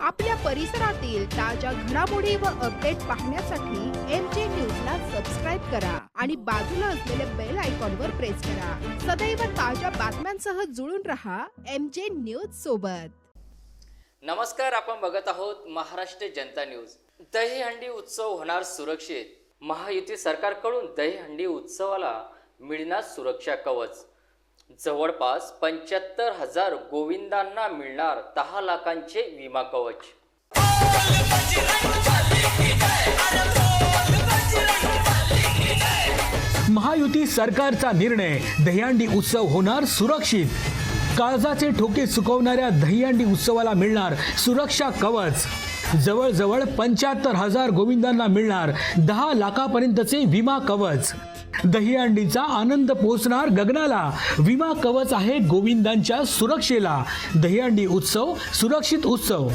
आपल्या परिसरातील ताज्या घडामोडी व अपडेट पाहण्यासाठी एम जे न्यूजला सबस्क्राईब करा आणि बाजूला असलेल्या बेल आयकॉनवर प्रेस करा. सदैव ताज्या बातम्यांसह जुळून रहा एम जे न्यूज सोबत. नमस्कार आपण बघत आहोत महाराष्ट्र जनता न्यूज. दहीहंडी उत्सव होणार सुरक्षित. महायुती सरकारकडून दहीहंडी उत्सवाला मिळणार सुरक्षा कवच. जवळपास पंच्याहत्तर हजार गोविंदांना मिळणार दहा लाखांचे विमा कवच. महायुती सरकारचा निर्णय दहीहंडी उत्सव होणार सुरक्षित. काळजाचे ठोके सुकवणाऱ्या दहीहंडी उत्सवाला मिळणार सुरक्षा कवच. जवळजवळ पंच्याहत्तर हजार गोविंदांना मिळणार दहा लाखापर्यंतचे विमा कवच. दहीहंडीचा आनंद पोचणार गगनाला. विमा कवच आहे गोविंदांच्या सुरक्षेला. दहीहंडी उत्सव सुरक्षित उत्सव.